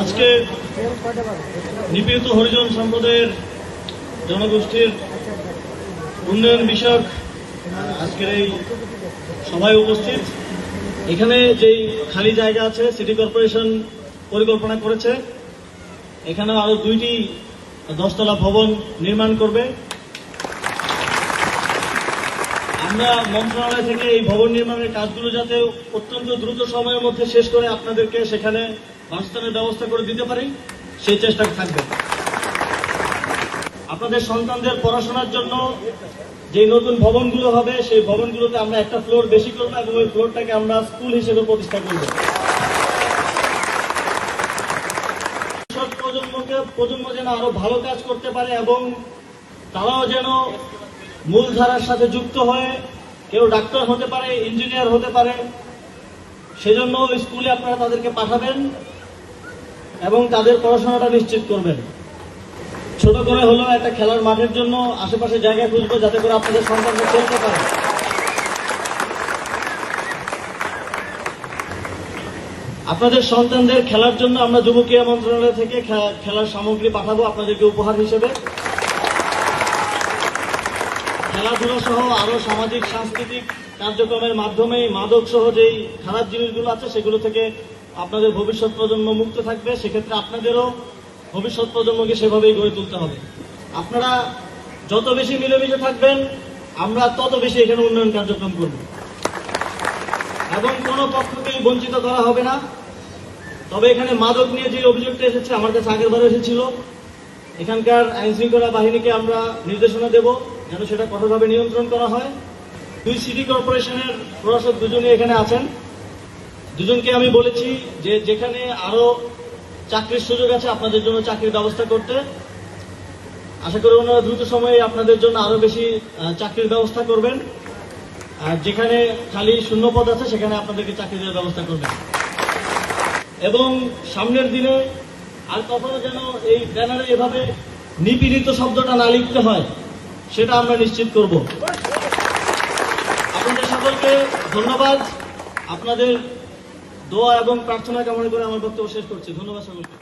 আজকে নিপীড়িত হরিজন সম্প্রদায়ের জনগোষ্ঠীর উন্নয়ন বিষয়ক আজকের এই সভায় উপস্থিত। এখানে যেই খালি জায়গা আছে, সিটি কর্পোরেশন পরিকল্পনা করেছে। এখানে আরও দুইটি দশতলা ভবন নির্মাণ করবে। আমরা মন্ত্রণালয় থেকে এই ভবন নির্মাণের কাজগুলো যাতে অত্যন্ত দ্রুত সময়ের মধ্যে শেষ করে আপনাদেরকে সেখানে বাসস্থানের ব্যবস্থা করে দিতে পারি, সেই চেষ্টা থাকবে। আপনাদের সন্তানদের পড়াশোনার জন্য যে নতুন ভবনগুলো হবে, সেই ভবনগুলোতে আমরা একটা ফ্লোর বেশি করব এবং ওই ফ্লোরটাকে আমরা স্কুল হিসেবে প্রতিষ্ঠা করব। প্রজন্মকে, প্রজন্ম যেন আরও ভালো কাজ করতে পারে এবং তারাও যেন মূলধারার সাথে যুক্ত হয়ে কেউ ডাক্তার হতে পারে, ইঞ্জিনিয়ার হতে পারে সেজন্য স্কুলে আপনারা তাদেরকে পাঠাবেন। এবং তাদের পড়াশোনাটা নিশ্চিত করবেন। ছোট করে হলেও একটা খেলার মাঠের জন্য আশেপাশে জায়গা খুঁজবো যাতে করে আপনাদের সন্তানরা খেলতে পারে। আপনাদের সন্তানদের খেলার জন্য আমরা যুব ক্রীড়া মন্ত্রণালয় থেকে খেলার সামগ্রী পাঠাবো আপনাদেরকে উপহার হিসেবে। খেলাধুলা সহ আরও সামাজিক, সাংস্কৃতিক কার্যক্রমের মাধ্যমে মাদক সহ যেই খারাপ জিনিসগুলো আছে সেগুলো থেকে আপনাদের ভবিষ্যৎ প্রজন্ম মুক্ত থাকবে, সেক্ষেত্রে আপনাদেরও ভবিষ্যৎ প্রজন্মকে সেভাবেই গড়ে তুলতে হবে। আপনারা যত বেশি মিলেমিশে থাকবেন, আমরা তত বেশি এখানে উন্নয়ন কার্যক্রম করব। এবং কোনো পক্ষকেই বঞ্চিত করা হবে না। তবে এখানে মাদক নিয়ে যে অভিযোগটা এসেছে, আমার কাছে আগের বার এসেছিল। এখানকার আইন শৃঙ্খলা বাহিনীকে আমরা নির্দেশনা দেব, যেন সেটা কঠোরভাবে নিয়ন্ত্রণ করা হয়। দুই সিটি কর্পোরেশনের প্রশাসক দুজনে এখানে আছেন। দুজনকে আমি বলেছি যে যেখানে আরও চাকরির সুযোগ আছে আপনাদের জন্য চাকরির ব্যবস্থা করতে। আশা করি ওনারা দ্রুত সময়ে আপনাদের জন্য আরও বেশি চাকরির ব্যবস্থা করবেন। আর যেখানে খালি শূন্য পদ আছে, সেখানে আপনাদেরকে চাকরি দেওয়ার ব্যবস্থা করবেন। এবং সামনের দিনে আর কখনো যেন এই ব্যানারে এভাবে নিপীড়িত শব্দটা না লিখতে হয়, সেটা আমরা নিশ্চিত করব। আপনাদের সকলকে ধন্যবাদ। আপনাদের দোয়া এবং প্রার্থনা কামনা করে আমার বক্তব্য শেষ করছি। ধন্যবাদ সকলকে।